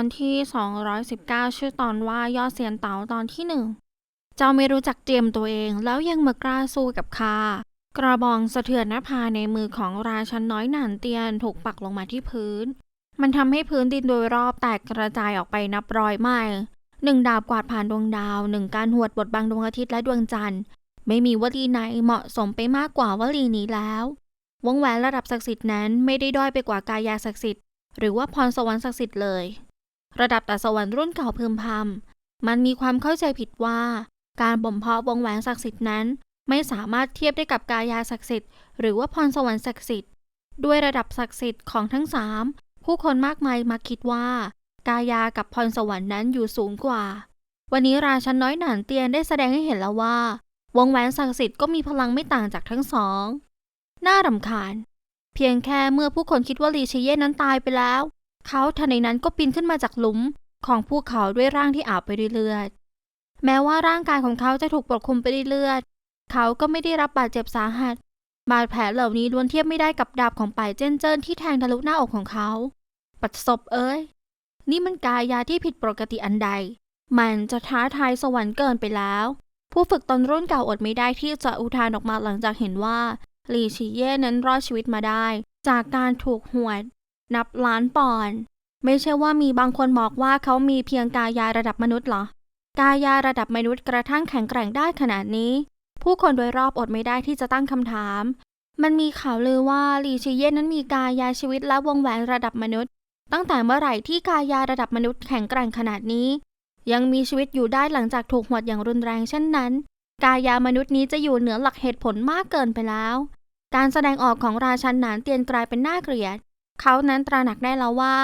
ตอนที่ 219 ชื่อตอนว่ายอดเซียนเต๋าตอนที่หนึ่งเจ้าไม่รู้จักเตรียมตัวเองแล้วยังมากล้าสู้กับข้ากระบองสะเทือนหน้าผาในมือของราชันน้อยหนานเตียนถูกปักลงมาที่พื้น มันทำให้พื้นดินโดยรอบแตกกระจายออกไปนับร้อยไมล์หนึ่งดาบกวาดผ่านดวงดาวหนึ่งการหวดบทบังดวงอาทิตย์และดวงจันทร์ไม่มีวลีไหนเหมาะสมไปมากกว่าวลีนี้แล้ววงแหวนระดับศักดิ์สิทธิ์นั้นไม่ได้ด้อยไปกว่ากายาศักดิ์สิทธิ์หรือว่าพรสวรรค์ศักดิ์สิทธิ์เลย ระดับแต่สวรรค์รุ่นเก่าพึมพำมันมีความเข้าใจผิดว่า การบ่มเพาะวงแหวนศักดิ์สิทธิ์นั้น ไม่สามารถเทียบได้กับกายาศักดิ์สิทธิ์หรือว่าพรสวรรค์ศักดิ์สิทธิ์ด้วยระดับศักดิ์สิทธิ์ของทั้งสามผู้คนมากมายมาคิดว่า กายากับพรสวรรค์นั้นอยู่สูงกว่า วันนี้ราชันน้อยหนานเตียนได้แสดงให้เห็นแล้วว่า วงแหวนศักดิ์สิทธิ์ก็มีพลังไม่ต่างจากทั้งสองน่ารำคาญ เพียงแค่เมื่อผู้คนคิดว่าลีเชเย่นั้นตายไปแล้ว เขาทันใดนั้นก็ปีนขึ้นมาจากหลุมของภูเขาด้วยร่างที่อาบไปด้วยเลือด แม้ว่าร่างกายของเขาจะถูกปกคลุมไปด้วยเลือด เขาก็ไม่ได้รับบาดเจ็บสาหัส บาดแผลเหล่านี้ล้วนเทียบไม่ได้กับดาบของป่ายเจ้นเจิ้นที่แทงทะลุหน้าอกของเขา ปัดศพเอ้ย นี่มันกายาที่ผิดปกติอันใด มันจะท้าทายสวรรค์เกินไปแล้ว ผู้ฝึกตนรุ่นเก่าอดไม่ได้ที่จะอุทานออกมาหลังจากเห็นว่าหลีชีเย่นั้นรอดชีวิตมาได้ จากการถูกหวด นับล้านปอนด์ไม่ใช่ว่ามีบางคนบอกว่าเขามีเพียงกายาระดับมนุษย์เหรอ กายาระดับมนุษย์กระทั่งแข็งแกร่งได้ขนาดนี้ ผู้คนโดยรอบอดไม่ได้ที่จะตั้งคำถาม มันมีข่าวลือว่าลีชีเย่นนั้นมีกายาชีวิตและวงแหวนระดับมนุษย์ ตั้งแต่เมื่อไหร่ที่กายาระดับมนุษย์แข็งแกร่งขนาดนี้ ยังมีชีวิตอยู่ได้หลังจากถูกหวดอย่างรุนแรงเช่นนั้น กายามนุษย์นี้จะอยู่เหนือหลักเหตุผลมากเกินไปแล้ว การแสดงออกของราชันหนานเตียนกลายเป็นน่าเกลียด เขานั้นตระหนักได้แล้วว่า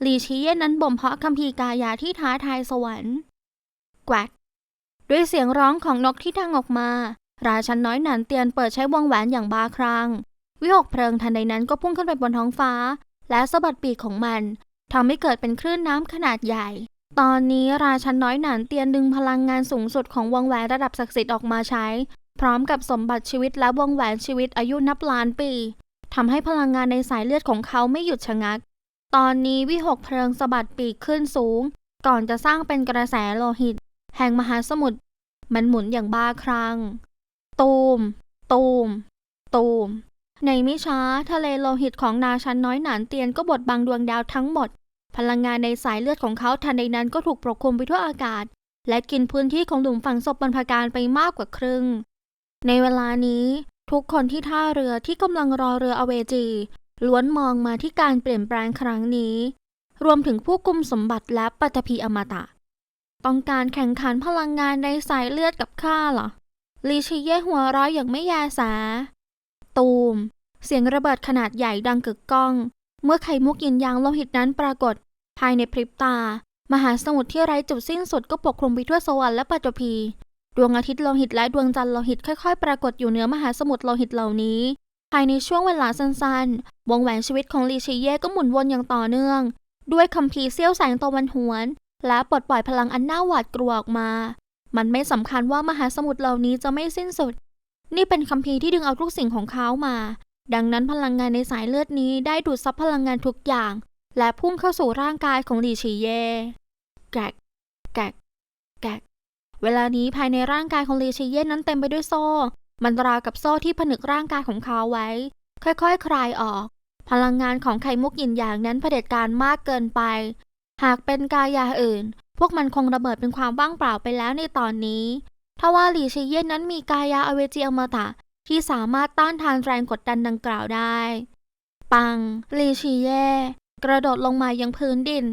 หลีชีเย่นั้นบ่มเพาะคัมภีร์กายาที่ท้าทายสวรรค์แกวกด้วยเสียงร้องของนกที่ดังออกมา ราชันน้อยหนานเตียนเปิดใช้วงแหวนอย่างบาคลั่งวิหกเพลิงทันใดนั้นก็พุ่งขึ้นไปบนท้องฟ้า และสะบัดปีกของมันทำให้เกิดเป็นคลื่นน้ำขนาดใหญ่ ตอนนี้ราชันน้อยหนานเตียนดึงพลังงานสูงสุดของวงแหวนระดับศักดิ์สิทธิ์ออกมาใช้ พร้อมกับสมบัติชีวิตและวงแหวนชีวิตอายุนับล้านปี ทำให้พลังงานในสายเลือดของเขาไม่หยุดชะงัก ตอนนี้วิหกเพลิงสะบัดปีกขึ้นสูง ก่อนจะสร้างเป็นกระแสโลหิต แห่งมหาสมุทรมันหมุนอย่างบ้าคลั่ง ตูม ตูม ตูม ในมิช้าทะเลโลหิตของนาชันน้อยหนานเตียนก็บดบังดวงดาวทั้งหมด พลังงานในสายเลือดของเขาทันใดนั้นก็ถูกปกคลุมไปทั่วอากาศ และกินพื้นที่ของหลุมฝังศพบรรพการไปมากกว่าครึ่ง ในเวลานี้ ทุกคนที่ท่าเรือที่กำลังรอเรืออเวจี ล้วนมองมาที่การเปลี่ยนแปลงครั้งนี้ รวมถึงผู้กุมสมบัติและปัตภีอมตะ ต้องการแข่งขันพลังงานในสายเลือดกับข้าเหรอลีชิเย่หัวร้อยอย่างไม่แยาสา ตูม เสียงระเบิดขนาดใหญ่ดังกึกก้อง เมื่อไข่มุกยินยางโลหิตนั้นปรากฏ ภายในพริบตา มหาสมุทรที่ไร้จุดสิ้นสุดก็ปกคลุมไปทั่วสวรรค์และปัตภี ดวงอาทิตย์โลหิตและดวงจันทร์โลหิตค่อยๆ ปรากฏอยู่เหนือมหาสมุทรโลหิตเหล่านี้ ภายในช่วงเวลาสั้นๆ วงแหวนชีวิตของลีชิเย่ก็หมุนวนอย่างต่อเนื่อง ด้วยคัมภีร์เสี้ยวแสงตะวันหวน และปลดปล่อยพลังอันน่าหวาดกลัวออกมา มันไม่สำคัญว่ามหาสมุทรเหล่านี้จะไม่สิ้นสุด นี่เป็นคัมภีร์ที่ดึงเอาทุกสิ่งของเขามา ดังนั้นพลังงานในสายเลือดนี้ได้ดูดซับพลังงานทุกอย่าง และพุ่งเข้าสู่ร่างกายของลีชิเย่แกกแกกแกก เวลานี้ภายในร่างกายของลีชิเย่นั้นเต็มไปด้วยโซ่ มันราวกับโซ่ที่ผนึกร่างกายของเขาไว้ ค่อยๆคคลายออก พลังงานของไข่มุกหยินอย่างนั้นเผด็จการมากเกินไป หากเป็นกายาอื่น พวกมันคงระเบิดเป็นความว่างเปล่าไปแล้วในตอนนี้ทว่าหลีชิเย่นั้นมีกายาอเวจีอมตะที่สามารถต้านทานแรงกดดันดังกล่าวได้ ปังลีชิเย่กระโดดลงมายังพื้นดิน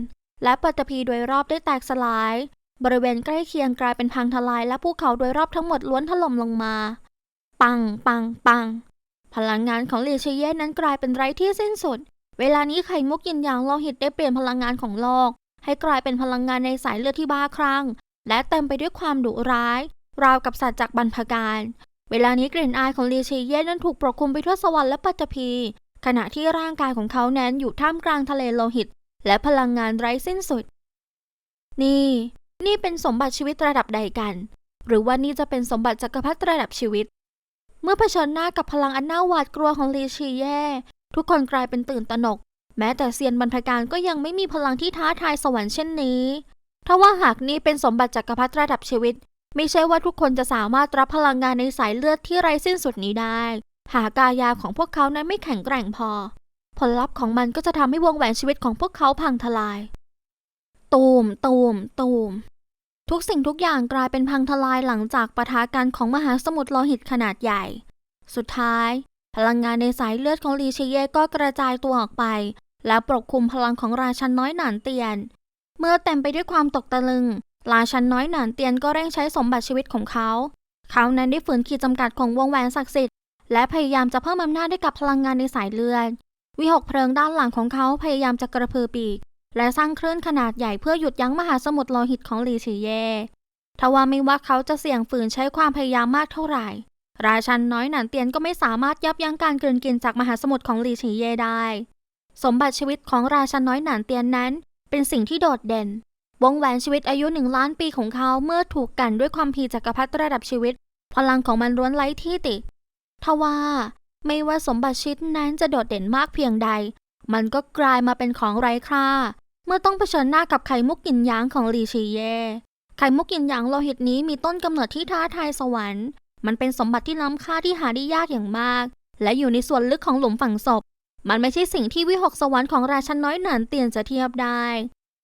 และปัตตภีโดยรอบได้แตกสลาย บริเวณใกล้เคียงกลายเป็นพังทลายและภูเขาโดยรอบทั้งหมดล้วนถล่มลงมา ปัง ปัง ปัง พลังงานของลีเชเย่นั้นกลายเป็นไร้ที่สิ้นสุด เวลานี้ไข่มุกยินยางโลหิตได้เปลี่ยนพลังงานของโลก ให้กลายเป็นพลังงานในสายเลือดที่บ้าคลั่ง และเต็มไปด้วยความดุร้าย ราวกับสัตว์จากบรรพการ เวลานี้กลิ่นอายของลีเชเย่นั้นถูกปกคลุมไปทั่วสวรรค์และปัตตภีขณะที่ร่างกายของเขานั้นอยู่ท่ามกลางทะเลโลหิต และพลังงานไร้สิ้นสุด นี่ นี่เป็นสมบัติชีวิตระดับใดกัน หรือว่านี่จะเป็นสมบัติจักรพรรดิระดับชีวิต เมื่อเผชิญหน้ากับพลังอันน่าหวาดกลัวของลีชีเย่ ทุกคนกลายเป็นตื่นตระหนก แม้แต่เซียนบรรพการก็ยังไม่มีพลังที่ท้าทายสวรรค์เช่นนี้ถ้าว่าหากนี่เป็นสมบัติจักรพรรดิระดับชีวิต ไม่ใช่ว่าทุกคนจะสามารถรับพลังงานในสายเลือดที่ไร้สิ้นสุดนี้ได้ หากกายาของพวกเขานั้นไม่แข็งแกร่งพอ ผลลัพธ์ของมันก็จะทำให้วงแหวนชีวิตของพวกเขาพังทลาย ตูมตูมตูมทุกสิ่งทุกอย่างกลายเป็นพังทลายหลังจากปะทะกันของมหาสมุทรโลหิตขนาดใหญ่ สุดท้าย พลังงานในสายเลือดของลีเชเย่ก็กระจายตัวออกไป และปกคลุมพลังของราชันน้อยหนานเตียน เมื่อเต็มไปด้วยความตกตะลึง ราชันน้อยหนานเตียนก็เร่งใช้สมบัติชีวิตของเขา เขานั้นได้ฝืนขีดจำกัดของวงแหวนศักดิ์สิทธิ์และพยายามจะเพิ่มอำนาจให้กับพลังงานในสายเลือดวิหกเพลิงด้านหลังของเขาพยายามจะกระพือปีก และสร้างคลื่นขนาดใหญ่เพื่อหยุดยั้งมหาสมุทรโลหิตของหลีฉีเย่ทว่าไม่ว่าเขาจะเสี่ยงฝืนใช้ความพยายามมากเท่าไหร่ ราชันน้อยหนานเตียนก็ไม่สามารถยับยั้งการกลืนกินจากมหาสมุทรของหลีฉีเย่ได้ สมบัติชีวิตของราชันน้อยหนานเตียนนั้น เป็นสิ่งที่โดดเด่น วงแหวนชีวิตอายุหนึ่งล้านปีของเขาเมื่อถูกกันด้วยความพีจักรพรรดิระดับชีวิต พลังของมันล้วนไร้ที่ติ ทว่า ไม่ว่าสมบัติชิดนั้นจะโดดเด่นมากเพียงใด มันก็กลายมาเป็นของไร้ค่า เมื่อต้องเผชิญหน้ากับไข่มุกกินยางของลีชีเย่ ไข่มุกกินยางโลหิตนี้มีต้นกำเนิดที่ท้าทายสวรรค์ มันเป็นสมบัติที่ล้ำค่าที่หาได้ยากอย่างมาก และอยู่ในส่วนลึกของหลุมฝังศพ มันไม่ใช่สิ่งที่วิหกสวรรค์ของราชันน้อยหนานเตียนจะเทียบได้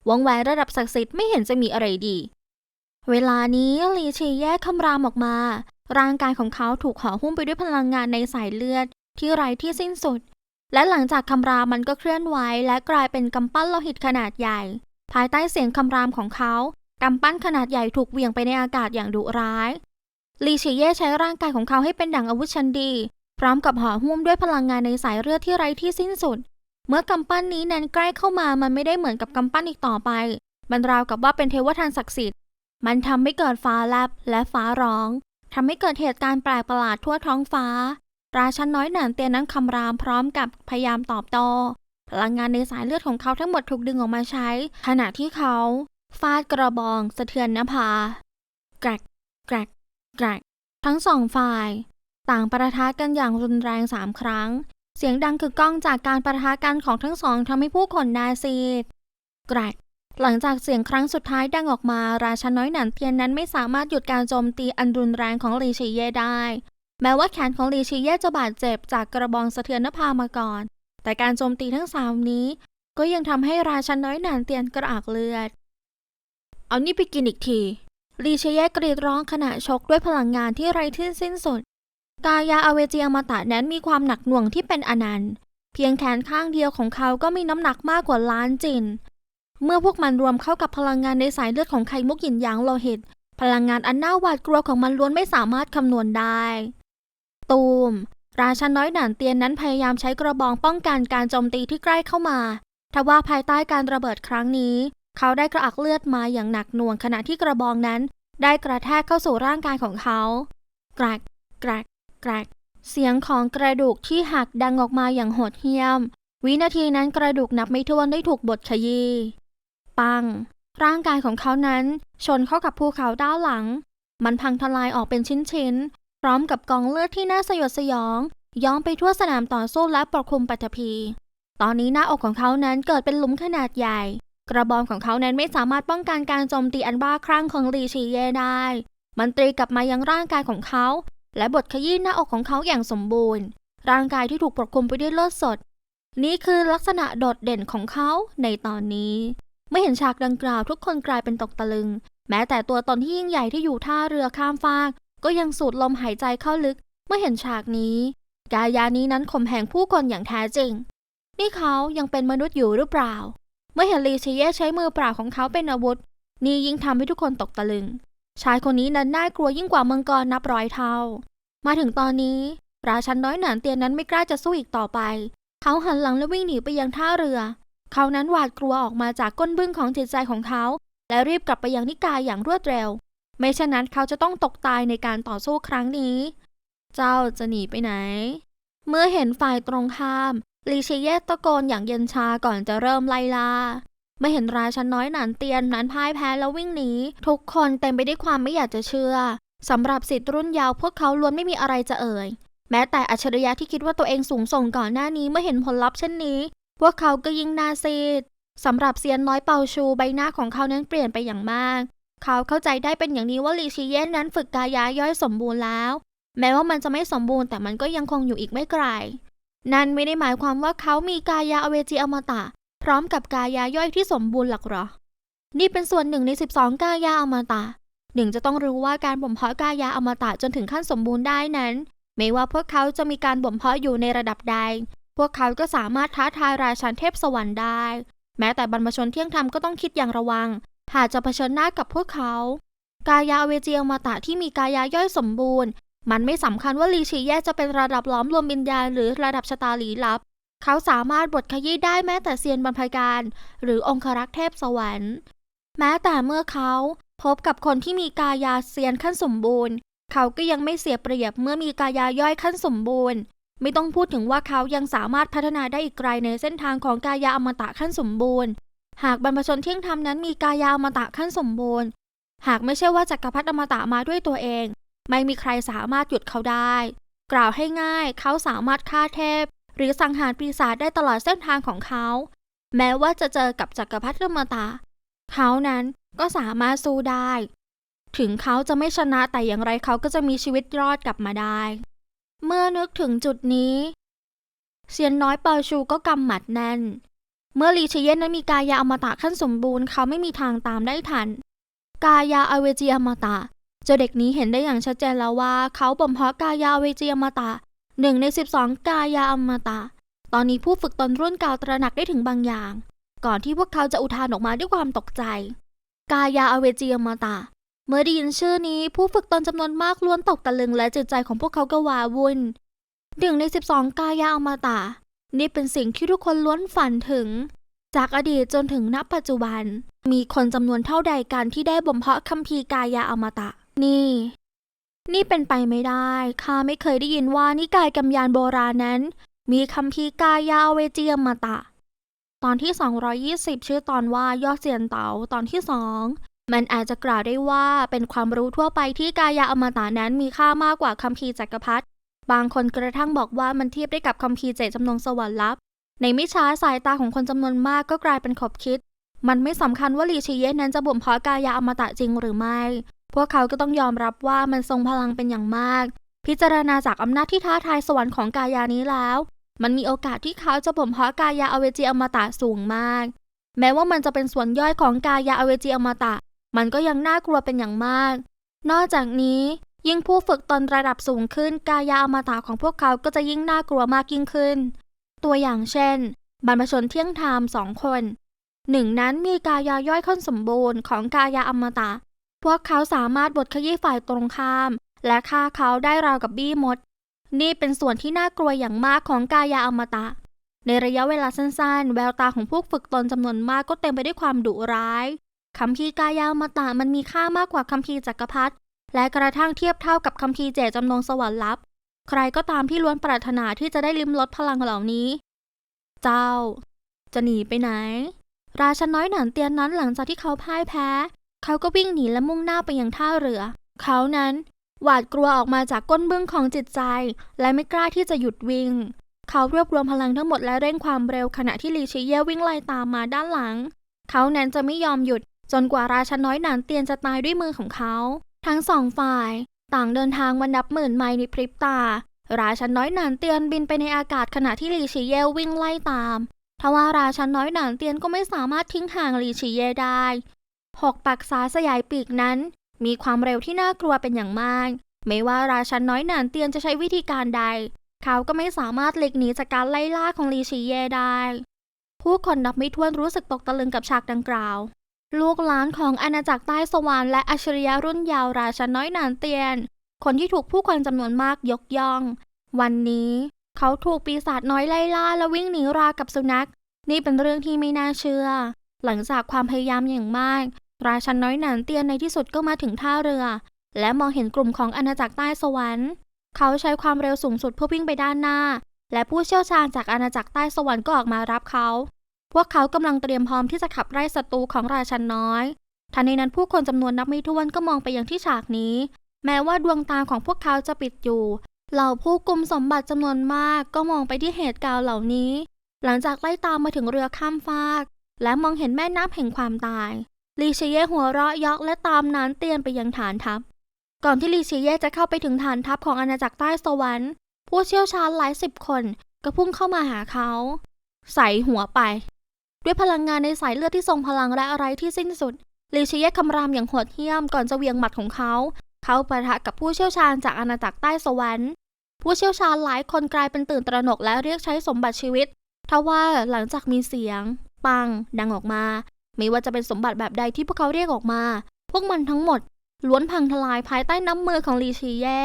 วงแหวนระดับศักดิ์สิทธิ์ไม่เห็นจะมีอะไรดี เวลานี้ลีชีแยกคำรามออกมา ร่างกายของเขาถูกห่อหุ้มไปด้วยพลังงานในสายเลือดที่ไร้ที่สิ้นสุด และหลังจากคำรามมันก็เคลื่อนไหวและกลายเป็นกำปั้นโลหิตขนาดใหญ่ ภายใต้เสียงคำรามของเขากำปั้นขนาดใหญ่ถูกเหวี่ยงไปในอากาศอย่างดุร้ายลีเชีเย่ใช้ร่างกายของเขาให้เป็นดั่งอาวุธชั้นดี พร้อมกับห่อหุ้มด้วยพลังงานในสายเลือดที่ไร้ที่สิ้นสุด เมื่อกำปั้นนี้นั้นใกล้เข้ามามันไม่ได้เหมือนกับกำปั้นอีกต่อไป มันราวกับว่าเป็นเทวทานศักดิ์สิทธิ์ มันทำให้เกิดฟ้าแลบและฟ้าร้องทำให้เกิดเหตุการณ์แปลกประหลาดทั่วท้องฟ้า ราชันน้อยหนานเตียนนั้นคำรามพร้อมกับพยายามตอบโต้พลังงานในสายเลือดของเขาทั้งหมดถูกดึงออกมาใช้ ขณะที่เขาฟาดกระบองสะเทือนนภาแกรกแกรกแกรกทั้งสองฝ่าย ต่างประทะกันอย่างรุนแรงสามครั้ง เสียงดังคือก้องจากการประทะกันของทั้งสองทำให้ผู้คนนาซีดแกรกหลังจากเสียงครั้งสุดท้ายดังออกมา ราชาน้อยหนานเทียนนั้นไม่สามารถหยุดการโจมตีอันรุนแรงของลีชีเย่ได้ แม้ว่าแขนของลีชีเย่จะบาดเจ็บจากกระบองสะเทือนนภามาก่อน แต่การโจมตีทั้งสามนี้ ก็ยังทำให้ราชาน้อยหนานเตียนกระอักเลือด เอานี่ไปกินอีกที ลีเชเย่กรีดร้องขณะชกด้วยพลังงานที่ไร้ที่สิ้นสุด กายาอเวจีอมตะนั้นมีความหนักหน่วงที่เป็นอนันต์ เพียงแขนข้างเดียวของเขาก็มีน้ำหนักมากกว่าล้านจิน เมื่อพวกมันรวมเข้ากับพลังงานในสายเลือดของไข่มุกหยินหยางโลหิต พลังงานอันน่าหวาดกลัวของมันล้วนไม่สามารถคำนวณได้ ตูม ราชันน้อยหนานเตียนนั้นพยายามใช้กระบองป้องกันการโจมตีที่ใกล้เข้ามาทว่าภายใต้การระเบิดครั้งนี้ เขาได้กระอักเลือดมาอย่างหนักหน่วงขณะที่กระบองนั้น ได้กระแทกเข้าสู่ร่างกายของเขาแกรกแกรกแกรกเสียงของกระดูกที่หักดังออกมาอย่างโหดเหี้ยม วินาทีนั้นกระดูกนับไม่ถ้วนได้ถูกบดขยี้ปัง ร่างกายของเขานั้น ชนเข้ากับภูเขาด้านหลัง มันพังทลายออกเป็นชิ้นๆ พร้อมกับกองเลือดที่น่าสยดสยอง ย้อมไปทั่วสนามต่อสู้และปกคลุมปัตภีตอนนี้หน้าอกของเขานั้นเกิดเป็นหลุมขนาดใหญ่ กระบองของเขานั้นไม่สามารถป้องกันการโจมตีอันบ้าคลั่งของลีชีเย่ได้ มันตรีกลับมายังร่างกายของเขา และบดขยี้หน้าอกของเขาอย่างสมบูรณ์ ร่างกายที่ถูกปกคลุมไปด้วยเลือดสด นี่คือลักษณะโดดเด่นของเขาในตอนนี้เมื่อเห็นฉากดังกล่าวทุกคนกลายเป็นตกตะลึง แม้แต่ตัวตนที่ยิ่งใหญ่ที่อยู่ท่าเรือข้ามฟาก ก็ยังสูดลมหายใจเข้าลึกเมื่อเห็นฉากนี้ กายานี้นั้นข่มแหงผู้คนอย่างแท้จริง นี่เขายังเป็นมนุษย์อยู่หรือเปล่า เมื่อเห็นลีเชเย่ใช้มือเปล่าของเขาเป็นอาวุธ นี่ยิ่งทำให้ทุกคนตกตะลึง ชายคนนี้นั้นน่ากลัวยิ่งกว่ามังกรนับร้อยเท่า มาถึงตอนนี้ ราชันน้อยหนานเตียนนั้นไม่กล้าจะสู้อีกต่อไป เขาหันหลังและวิ่งหนีไปยังท่าเรือ เขานั้นหวาดกลัวออกมาจากก้นบึ้งของจิตใจของเขา และรีบกลับไปยังนิกายอย่างรวดเร็ว ไม่เช่นนั้นเขาจะต้องตกตายในการต่อสู้ครั้งนี้ เจ้าจะหนีไปไหน เมื่อเห็นฝ่ายตรงข้ามลีเชเยตตะโกนอย่างเย็นชาก่อนจะเริ่มไล่ล่าเมื่อเห็นราชันน้อยหนานเตียนนั้นพ่ายแพ้แล้ววิ่งหนีทุกคนเต็มไปด้วยความไม่อยากจะเชื่อสำหรับสิทธิ์รุ่นยาวพวกเขาล้วนไม่มีอะไรจะเอ่ย แม้แต่อัจฉริยะที่คิดว่าตัวเองสูงส่งก่อนหน้านี้เมื่อเห็นผลลัพธ์เช่นนี้ พวกเขาก็ยิ่งน่าซีดสำหรับเซียนน้อยเปาชูใบหน้าของเขานั้นเปลี่ยนไปอย่างมาก เขาเข้าใจได้เป็นอย่างนี้ว่าลีชีเย่นนั้นฝึกกายาย่อยสมบูรณ์แล้ว แม้ว่ามันจะไม่สมบูรณ์แต่มันก็ยังคงอยู่อีกไม่ไกล นั่นไม่ได้หมายความว่าเขามีกายาอเวจีอมตะ พร้อมกับกายาย่อยที่สมบูรณ์หรอกหรอ นี่เป็นส่วนหนึ่งใน 12 กายาอมตะหนึ่งจะต้องรู้ว่าการบ่มเพาะกายาอมตะจนถึงขั้นสมบูรณ์ได้นั้น ไม่ว่าพวกเขาจะมีการบ่มเพาะอยู่ในระดับใด พวกเขาก็สามารถท้าทายราชันเทพสวรรค์ได้ แม้แต่บรรพชนเที่ยงธรรมก็ต้องคิดอย่างระวัง หากจะเผชิญหน้ากับพวกเขา กายาอเวจีอมตะที่มีกายาย่อยสมบูรณ์ มันไม่สำคัญว่าลีชีแยจะเป็นระดับล้อมรวมวิญญาณหรือระดับชะตาลี้ลับ เขาสามารถบทขยี้ได้แม้แต่เซียนบรรพการ หรือองครักษ์เทพสวรรค์ แม้แต่เมื่อเขาพบกับคนที่มีกายาเซียนขั้นสมบูรณ์ เขาก็ยังไม่เสียเปรียบเมื่อมีกายาย่อยขั้นสมบูรณ์ ไม่ต้องพูดถึงว่าเขายังสามารถพัฒนาได้อีกไกลในเส้นทางของกายาอมตะขั้นสมบูรณ์ หากบรรพชนเที่ยงธรรมนั้นมีกายาอมตะขั้นสมบูรณ์ หากไม่ใช่ว่าจักรพรรดิอมตะมาด้วยตัวเอง ไม่มีใครสามารถหยุดเขาได้ กล่าวให้ง่ายเขาสามารถฆ่าเทพ หรือสังหารปีศาจได้ตลอดเส้นทางของเขา แม้ว่าจะเจอกับจักรพรรดิอมตะ เขานั้นก็สามารถสู้ได้ ถึงเขาจะไม่ชนะแต่อย่างไรเขาก็จะมีชีวิตรอดกลับมาได้ เมื่อนึกถึงจุดนี้เซียนน้อยเปาชูก็กำหมัดแน่น เมื่อลีเชเยนนั้นมีกายาอมตะขั้นสมบูรณ์เขาไม่มีทางตามได้ทัน กายาอเวจีอมตะเจ้าเด็กนี้เห็นได้อย่างชัดเจนแล้วว่า เขาบ่มเพาะกายาอเวจีอมตะหนึ่งใน 12 กายาอมตะ ตอนนี้ผู้ฝึกตนรุ่นเก่าตระหนักได้ถึงบางอย่าง ก่อนที่พวกเขาจะอุทานออกมาด้วยความตกใจ กายาอเวจีอมตะ เมื่อได้ยินชื่อนี้ผู้ฝึกตนจำนวนมากล้วนตกตะลึงและจิตใจของพวกเขาก็วาวุ่นหนึ่งใน 12 กายาอมตะ นี่เป็นสิ่งที่ทุกคนล้วนฝันถึง จากอดีตจนถึงณปัจจุบัน มีคนจำนวนเท่าใดกันที่ได้บ่มเพาะคัมภีร์กายาอมตะ นี่ นี่เป็นไปไม่ได้ข้าไม่เคยได้ยินว่านิกายกัมยานโบราณนั้น มีคัมภีร์กายาเวจีอมตะ ตอนที่ 220 ชื่อตอนว่ายอดเสียนเต๋าตอนที่2มันอาจจะกล่าวได้ว่าเป็นความรู้ทั่วไปที่กายาอมตะนั้นมีค่ามากกว่าคัมภีร์จักรพรรดิ บางคนกระทั่งบอกว่ามันเทียบได้กับคัมภีร์เจตจำนงสวรรค์ลับ ในไม่ช้าสายตาของคนจำนวนมากก็กลายเป็นขบคิด มันไม่สำคัญว่าลีชีเยนั้นจะบ่มเพาะกายาอมตะจริงหรือไม่ พวกเขาก็ต้องยอมรับว่ามันทรงพลังเป็นอย่างมาก พิจารณาจากอำนาจที่ท้าทายสวรรค์ของกายานี้แล้ว มันมีโอกาสที่เขาจะบ่มเพาะกายาอเวจีอมตะสูงมาก แม้ว่ามันจะเป็นส่วนย่อยของกายาอเวจีอมตะ มันก็ยังน่ากลัวเป็นอย่างมาก นอกจากนี้ ยิ่งผู้ฝึกตนระดับสูงขึ้นกายาอมตะของพวกเขาก็จะยิ่งน่ากลัวมากยิ่งขึ้น ตัวอย่างเช่น บรรพชนเที่ยงธรรมสองคนหนึ่งนั้นมีกายาย่อยข้นสมบูรณ์ของกายาอมตะ พวกเขาสามารถบดขยี้ฝ่ายตรงข้าม และฆ่าเขาได้ราวกับบี้มด นี่เป็นส่วนที่น่ากลัวอย่างมากของกายาอมตะ ในระยะเวลาสั้นๆ แววตาของผู้ฝึกตนจำนวนมากก็เต็มไปด้วยความดุร้ายคัมภีร์กายาอมตะมันมีค่ามากกว่าคัมภีร์จักรพรรดิ และกระทั่งเทียบเท่ากับคัมภีเจจำนงสวรรค์ลับ ใครก็ตามที่ล้วนปรารถนาที่จะได้ลิ้มรสพลังเหล่านี้ เจ้า จะหนีไปไหน ราชันน้อยหนานเตียนนั้นหลังจากที่เขาพ่ายแพ้ เขาก็วิ่งหนีและมุ่งหน้าไปยังท่าเรือ เขานั้นหวาดกลัวออกมาจากก้นบึ้งของจิตใจ และไม่กล้าที่จะหยุดวิ่ง เขารวบรวมพลังทั้งหมดและเร่งความเร็วขณะที่ลีชิเย่วิ่งไล่ตามมาด้านหลัง เขานั้นจะไม่ยอมหยุดจนกว่าราชันน้อยหนานเตียนจะตายด้วยมือของเขา ทั้งสองฝ่าย ต่างเดินทางวันนับหมื่นไมล์ในพริบตา ราชันน้อยหนานเตียนบินไปในอากาศขณะที่ลีชิเย่วิ่งไล่ตามทว่าราชันน้อยหนานเตียนก็ไม่สามารถทิ้งห่างลีชิเย่ได้หกปักษาสยายปีกนั้น มีความเร็วที่น่ากลัวเป็นอย่างมาก ไม่ว่าราชันน้อยหนานเตียนจะใช้วิธีการใด เขาก็ไม่สามารถหลีกหนีจากการไล่ล่าของลีชิเย่ได้ ผู้คนนับไม่ถ้วนรู้สึกตกตะลึงกับฉากดังกล่าว ลูกหลานของอาณาจักรใต้สวรรค์และอัจฉริยะรุ่นยาวราชนน้อยหนานเตียน คนที่ถูกผู้คนจำนวนมากยกย่อง วันนี้เขาถูกปีศาจน้อยไล่ล่าและวิ่งหนีรากับสุนัข นี่เป็นเรื่องที่ไม่น่าเชื่อ หลังจากความพยายามอย่างมาก ราชันน้อยหนานเตียนในที่สุดก็มาถึงท่าเรือ และมองเห็นกลุ่มของอาณาจักรใต้สวรรค์ เขาใช้ความเร็วสูงสุดเพื่อวิ่งไปด้านหน้า และผู้เชี่ยวชาญจากอาณาจักรใต้สวรรค์ก็ออกมารับเขา พวกเขากำลังเตรียมพร้อมที่จะขับไล่ศัตรูของราชันน้อย ทันใดนั้นผู้คนจำนวนนับไม่ถ้วนก็มองไปยังที่ฉากนี้ แม้ว่าดวงตาของพวกเขาจะปิดอยู่ เหล่าผู้กุมสมบัติจำนวนมากก็มองไปที่เหตุการณ์เหล่านี้ หลังจากไล่ตามมาถึงเรือข้ามฟาก และมองเห็นแม่น้ำแห่งความตาย ลีเชเย่หัวเราะยอกและตามนานเตียนไปยังฐานทัพ ก่อนที่ลีเชเย่จะเข้าไปถึงฐานทัพของอาณาจักรใต้สวรรค์ ผู้เชี่ยวชาญหลายสิบคนก็พุ่งเข้ามาหาเขา ใส่หัวไป ด้วยพลังงานในสายเลือดที่ทรงพลังและอะไรที่สิ้นสุดลีเชเย่คำรามอย่างโหดเหี้ยมก่อนจะเวียงหมัดของเขา เขาปะทะกับผู้เชี่ยวชาญจากอาณาจักรใต้สวรรค์ ผู้เชี่ยวชาญหลายคนกลายเป็นตื่นตระหนกและเรียกใช้สมบัติชีวิตทว่าหลังจากมีเสียง ปัง ดังออกมา ไม่ว่าจะเป็นสมบัติแบบใดที่พวกเขาเรียกออกมา พวกมันทั้งหมด ล้วนพังทลายภายใต้น้ำมือของลีชีแย่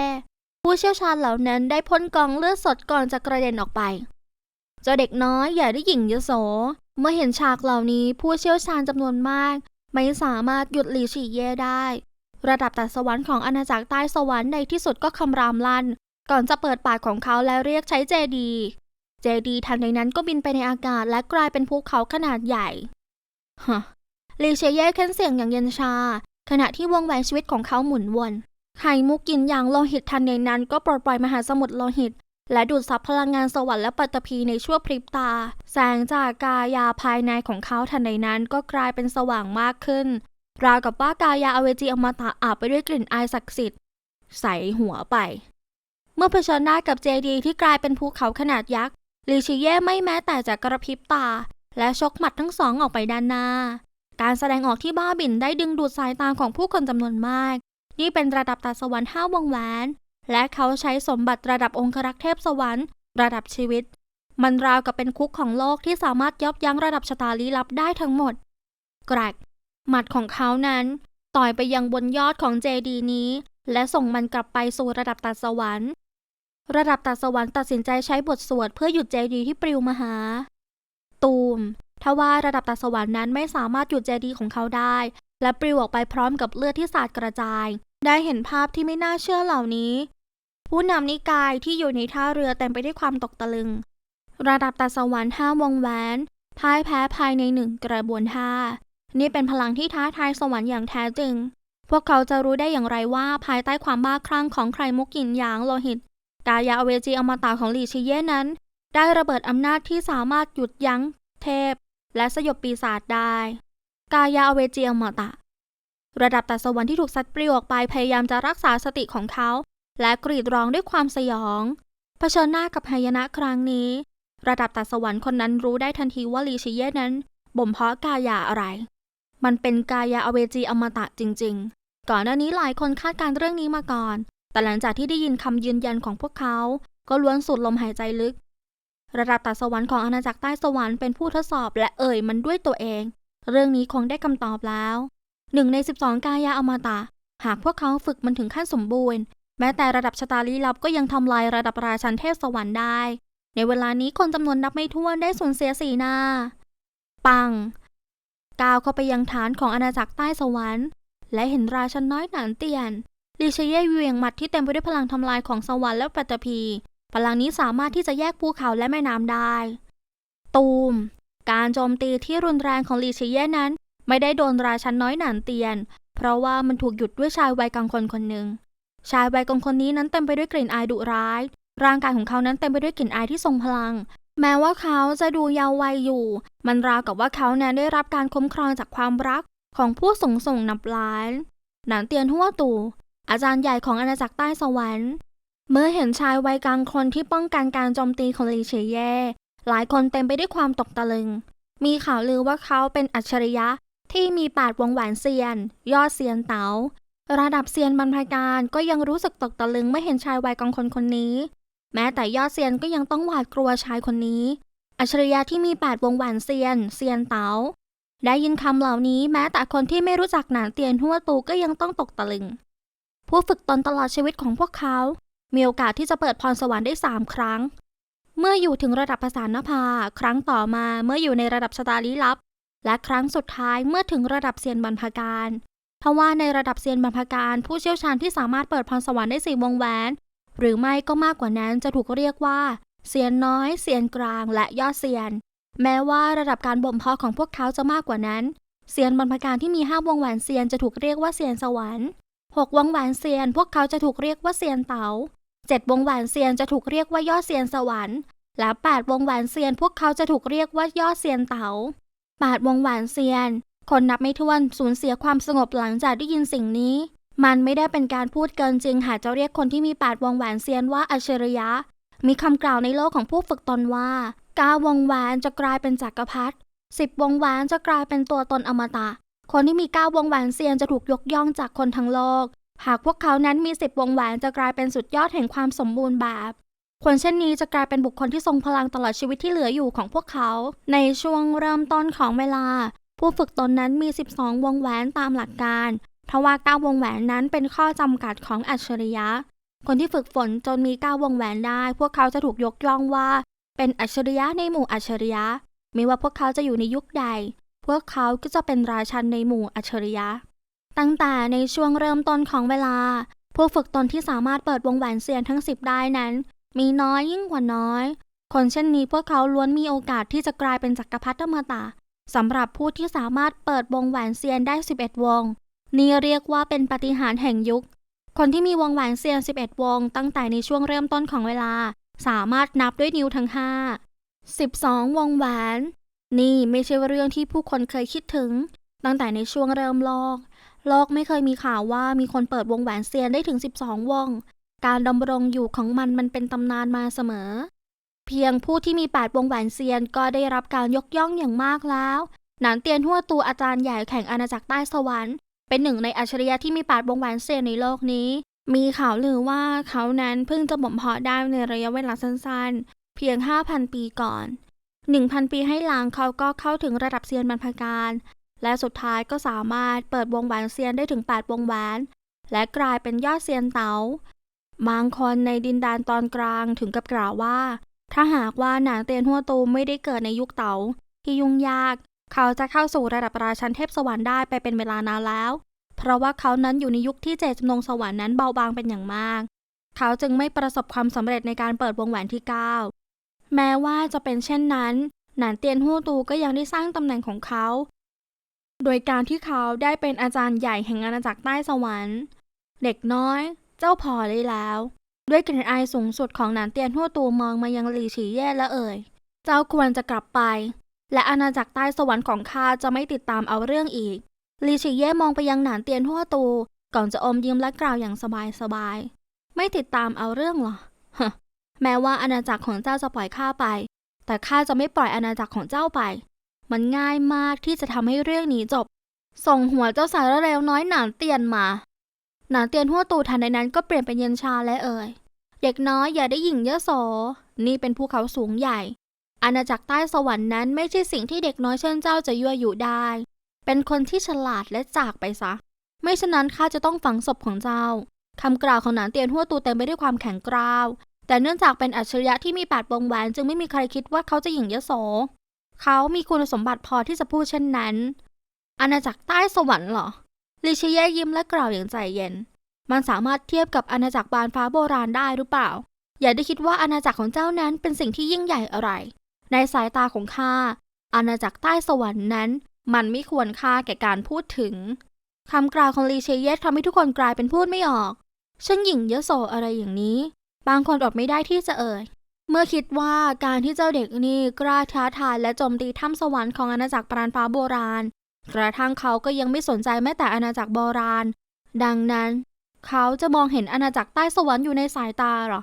ผู้เชี่ยวชาญเหล่านั้นได้พ่นกองเลือดสดก่อนจะกระเด็นออกไป เจ้าเด็กน้อยอย่าได้หยิ่งยโส เมื่อเห็นฉากเหล่านี้ผู้เชี่ยวชาญจำนวนมาก ไม่สามารถหยุดลีชีแย่ได้ ระดับตัดสวรรค์ของอาณาจักรใต้สวรรค์ในที่สุดก็คำรามลั่น ก่อนจะเปิดปากของเขาและเรียกใช้เจดี เจดีทันใดนั้นก็บินไปในอากาศและกลายเป็นภูเขาขนาดใหญ่ฮะลีเชเย่เค้นเสียงอย่างเย็นชา ขณะที่วงแหวนชีวิตของเขาหมุนวนไข่มุกกินอย่างโลหิตทันใดนั้นก็ปลดปล่อยมหาสมุทรโลหิต และดูดซับพลังงานสวรรค์และปัตตภีในชั่วพริบตา แสงจากกายาภายในของเขาทันใดนั้นก็กลายเป็นสว่างมากขึ้น ราวกับว่ากายาอเวจีอมตะอาบไปด้วยกลิ่นอายศักดิ์สิทธิ์ใส่หัวไป เมื่อเผชิญหน้ากับเจดีที่กลายเป็นภูเขาขนาดยักษ์ลีชิเย่ไม่แม้แต่จะกระพริบตา และชกหมัดทั้งสองออกไปด้านหน้า การแสดงออกที่บ้าบิ่นได้ดึงดูดสายตาของผู้คนจำนวนมาก นี่เป็นระดับตาสวรรค์ห้าวงแหวน และเขาใช้สมบัติระดับองครักษ์เทพสวรรค์ระดับชีวิต มันราวกับเป็นคุกของโลกที่สามารถยับยั้งระดับชะตาลี้ลับได้ทั้งหมด แกรกหมัดของเขานั้น ต่อยไปยังบนยอดของเจดีนี้ และส่งมันกลับไปสู่ระดับตัดสวรรค์ ระดับตัดสวรรค์ตัดสินใจใช้บทสวดเพื่อหยุดเจดีที่ปลิวมาหา ตูมทว่าระดับตัดสวรรค์นั้นไม่สามารถหยุดเจดีของเขาได้ และปลิวออกไปพร้อมกับเลือดที่สาดกระจาย ได้เห็นภาพที่ไม่น่าเชื่อเหล่านี้ ผู้นำนิกายที่อยู่ในท่าเรือเต็มไปด้วยความตกตะลึง ระดับตัดสวรรค์ห้าวงแหวนพ่ายแพ้ภายในหนึ่งกระบวนท่า นี่เป็นพลังที่ท้าทายสวรรค์อย่างแท้จริง พวกเขาจะรู้ได้อย่างไรว่าภายใต้ความบ้าคลั่งของใครมุกินหยางโลหิต กายาอเวจีอมตะของหลีชิเย่นั้น ได้ระเบิดอำนาจที่สามารถหยุดยั้งเทพ และสยบปีศาจได้ กายาอเวจีอมตะ ระดับตัดสวรรค์ที่ถูกซัดปลิวออกไปพยายามจะรักษาสติของเขา และกรีดร้องด้วยความสยองเผชิญหน้ากับหายนะครั้งนี้ ระดับตัดสวรรค์คนนั้นรู้ได้ทันทีว่าลีชิเย่นั้น บ่มเพาะกายาอะไร มันเป็นกายาอเวจีอมตะจริง ๆ ก่อนหน้านี้หลายคนคาดการณ์เรื่องนี้มาก่อน แต่หลังจากที่ได้ยินคำยืนยันของพวกเขา ก็ล้วนสูดลมหายใจลึก ระดับตัดสวรรค์ของอาณาจักรใต้สวรรค์เป็นผู้ทดสอบและเอ่ยมันด้วยตัวเอง เรื่องนี้คงได้คำตอบแล้วหนึ่งใน 12 กายาอมตะ หากพวกเขาฝึกมันถึงขั้นสมบูรณ์ แม้แต่ระดับชะตาลี้ลับก็ยังทำลายระดับราชันเทพสวรรค์ได้ ในเวลานี้คนจำนวนนับไม่ถ้วนได้สูญเสียสีหน้า ปัง ก้าวเข้าไปยังฐานของอาณาจักรใต้สวรรค์ และเห็นราชันน้อยหนานเตียนลีเชเย่เวียงหมัดที่เต็มไปด้วยพลังทำลายของสวรรค์และปัตตภีพลังนี้สามารถที่จะแยกภูเขาและแม่น้ำได้ ตูม การโจมตีที่รุนแรงของลีเชเย่นั้น ไม่ได้โดนราชันน้อยหนานเตียน เพราะว่ามันถูกหยุดด้วยชายวัยกลางคนคนหนึ่ง ชายวัยกลางคนนี้นั้นเต็มไปด้วยกลิ่นอายดุร้าย ร่างกายของเขานั้นเต็มไปด้วยกลิ่นอายที่ทรงพลัง แม้ว่าเขาจะดูเยาว์วัยอยู่ มันราวกับว่าเขานั้นได้รับการคุ้มครองจากความรักของผู้ส่งส่งนับล้านหนานเตียนหัวตู่อาจารย์ใหญ่ของอาณาจักรใต้สวรรค์ เมื่อเห็นชายวัยกลางคนที่ป้องกันการโจมตีของลีเฉยเย่หลายคนเต็มไปด้วยความตกตะลึง มีข่าวลือว่าเขาเป็นอัจฉริยะที่มีปาดวงแหวนเซียน ยอดเซียนเต๋า ระดับเซียนบรรพการก็ยังรู้สึกตกตะลึงไม่เห็นชายวัยกลางคนคนนี้ แม้แต่ยอดเซียนก็ยังต้องหวาดกลัวชายคนนี้ อัจฉริยะที่มีแปดวงหวนเซียน เซียนเต๋าได้ยินคำเหล่านี้แม้แต่คนที่ไม่รู้จักหนานเตียนหัวตูก็ยังต้องตกตะลึง ผู้ฝึกตนตลอดชีวิตของพวกเขา มีโอกาสที่จะเปิดพรสวรรค์ได้ 3 ครั้ง เมื่ออยู่ถึงระดับภาษานภา ครั้งต่อมาเมื่ออยู่ในระดับชะตาลี้ลับ และครั้งสุดท้ายเมื่อถึงระดับเซียนบรรพการ ทว่าในระดับเซียนบรรพการ ผู้เชี่ยวชาญที่สามารถเปิดพรสวรรค์ได้สี่วงแหวน หรือไม่ก็มากกว่านั้นจะถูกเรียกว่าเซียนน้อย เซียนกลาง และยอดเซียน แม้ว่าระดับการบ่มเพาะของพวกเขาจะมากกว่านั้น เซียนบรรพการที่มีห้าวงแหวนเซียนจะถูกเรียกว่าเซียนสวรรค์หกวงแหวนเซียน พวกเขาจะถูกเรียกว่าเซียนเต๋าเจ็ดวงแหวนเซียนจะถูกเรียกว่ายอดเซียนสวรรค์และแปดวงแหวนเซียน พวกเขาจะถูกเรียกว่ายอดเซียนเต๋าแปดวงแหวนเซียน คนนับไม่ถ้วนสูญเสียความสงบหลังจากได้ยินสิ่งนี้ มันไม่ได้เป็นการพูดเกินจริง หากจะเรียกคนที่มีแปดวงแหวนเซียนว่าอัจฉริยะ มีคำกล่าวในโลกของผู้ฝึกตนว่าก้าวงแหวนจะกลายเป็นจักรพรรดิสิบวงแหวนจะกลายเป็นตัวตนอมตะ คนที่มีก้าวงแหวนเซียนจะถูกยกย่องจากคนทั้งโลก หากพวกเขานั้นมีสิบวงแหวนจะกลายเป็นสุดยอดแห่งความสมบูรณ์แบบคนเช่นนี้จะกลายเป็นบุคคลที่ทรงพลังตลอดชีวิตที่เหลืออยู่ของพวกเขา ในช่วงเริ่มต้นของเวลา ผู้ฝึกตนนั้นมี 12 วงแหวนตามหลักการทว่า 9 วงแหวนนั้นเป็นข้อจำกัดของอัจฉริยะ คนที่ฝึกฝนจนมี 9 วงแหวนได้ พวกเขาจะถูกยกย่องว่า เป็นอัจฉริยะในหมู่อัจฉริยะ ไม่ว่าพวกเขาจะอยู่ในยุคใด พวกเขาก็จะเป็นราชันในหมู่อัจฉริยะ ตั้งแต่ในช่วงเริ่มต้นของเวลา ผู้ฝึกตนที่สามารถเปิดวงแหวนเซียนทั้ง 10 ได้นั้น มีน้อยยิ่งกว่าน้อย คนเช่นนี้พวกเขาล้วนมีโอกาสที่จะกลายเป็นจักรพรรดิอมตะ สำหรับผู้ที่สามารถเปิดวงแหวนเซียนได้ 11 วง นี่เรียกว่าเป็นปาฏิหาริย์แห่งยุค คนที่มีวงแหวนเซียน 11 วง ตั้งแต่ในช่วงเริ่มต้นของเวลา สามารถนับด้วยนิ้วทั้ง 5 12 วงแหวน นี่ไม่ใช่เรื่องที่ผู้คนเคยคิดถึง ตั้งแต่ในช่วงเริ่มโลก โลกไม่เคยมีข่าวว่ามีคนเปิดวงแหวนเซียนได้ถึง 12 วง การดำรงอยู่ของมันมันเป็นตำนานมาเสมอ เพียงผู้ที่มี8วงแหวนเซียนก็ได้รับการยกย่องอย่างมากแล้ว หนานเตียนหัวตูอาจารย์ใหญ่แข่งอาณาจักรใต้สวรรค์ เป็นหนึ่งในอัจฉริยะที่มี8วงแหวนเซียนในโลกนี้ มีข่าวลือว่าเขานั้นเพิ่งจะบ่มเพาะได้ในระยะเวลาสั้นๆ เพียง 5,000 ปีก่อน 1,000 ปีให้หลังเขาก็เข้าถึงระดับเซียนบรรพการ และสุดท้ายก็สามารถเปิดวงแหวนเซียนได้ถึง 8 วงแหวน และกลายเป็นยอดเซียนเต๋าบางคนในดินแดนตอนกลางถึงกับกล่าวว่า ถ้าหากว่าหนานเตียนหัวตูไม่ได้เกิดในยุคเต๋าที่ยุ่งยาก เขาจะเข้าสู่ระดับราชันเทพสวรรค์ได้ไปเป็นเวลานานแล้ว เพราะว่าเขานั้นอยู่ในยุคที่เจตจำนงสวรรค์นั้นเบาบางเป็นอย่างมาก เขาจึงไม่ประสบความสำเร็จในการเปิดวงแหวนที่ 9 แม้ว่าจะเป็นเช่นนั้น หนานเตียนหัวตูก็ยังได้สร้างตำแหน่งของเขา โดยการที่เขาได้เป็นอาจารย์ใหญ่แห่งอาณาจักรใต้สวรรค์ เด็กน้อย เจ้าพอได้แล้ว ด้วยกลิ่นอายสูงสุดของหนานเตียนหัวตูมองมายังหลีฉีเย่และเอ่ย เจ้าควรจะกลับไป และอาณาจักรใต้สวรรค์ของข้าจะไม่ติดตามเอาเรื่องอีกหลีฉีเย่มองไปยังหนานเตียนหัวตู ก่อนจะอมยิ้มและกล่าวอย่างสบายๆไม่ติดตามเอาเรื่องหรอฮแม้ว่าอาณาจักรของเจ้าจะปล่อยข้าไป แต่ข้าจะไม่ปล่อยอาณาจักรของเจ้าไป มันง่ายมากที่จะทำให้เรื่องนี้จบ ส่งหัวเจ้าสารเร็วน้อยหนานเตียนมา หนานเตียนหัวตูทันใดนั้นก็เปลี่ยนเป็นเย็นชาและเอ่ยเด็กน้อยอย่าได้หยิ่งเยอะโส นี่เป็นภูเขาสูงใหญ่ อาณาจักรใต้สวรรค์นั้นไม่ใช่สิ่งที่เด็กน้อยเช่นเจ้าจะยั่วยุได้ เป็นคนที่ฉลาดและจากไปซะ ไม่ฉะนั้นข้าจะต้องฝังศพของเจ้าคำกล่าวของหนานเตียนหัวตูเต็มไปด้วยความแข็งกร้าว แต่เนื่องจากเป็นอัจฉริยะที่มีแปดวงแหวนจึงไม่มีใครคิดว่าเขาจะหยิ่งเยโส เขามีคุณสมบัติพอที่จะพูดเช่นนั้น อาณาจักรใต้สวรรค์เหรอ ลิเชเย่ยิ้มและกล่าวอย่างใจเย็น มันสามารถเทียบกับอาณาจักรบานฟ้าโบราณได้หรือเปล่า อย่าได้คิดว่าอาณาจักรของเจ้านั้นเป็นสิ่งที่ยิ่งใหญ่อะไร ในสายตาของข้า อาณาจักรใต้สวรรค์นั้น มันไม่ควรค่าแก่การพูดถึงคำกล่าวของลีเชเยสทำให้ทุกคนกลายเป็นพูดไม่ออกฉันหยิ่งเยโสอะไรอย่างนี้ บางคนอดไม่ได้ที่จะเอ่ย เมื่อคิดว่าการที่เจ้าเด็กนี่กล้าท้าทายและโจมตีถ้ำสวรรค์ของอาณาจักรปราณฟ้าโบราณ กระทั่งเขาก็ยังไม่สนใจแม้แต่อาณาจักรโบราณ ดังนั้น เขาจะมองเห็นอาณาจักรใต้สวรรค์อยู่ในสายตาหรอ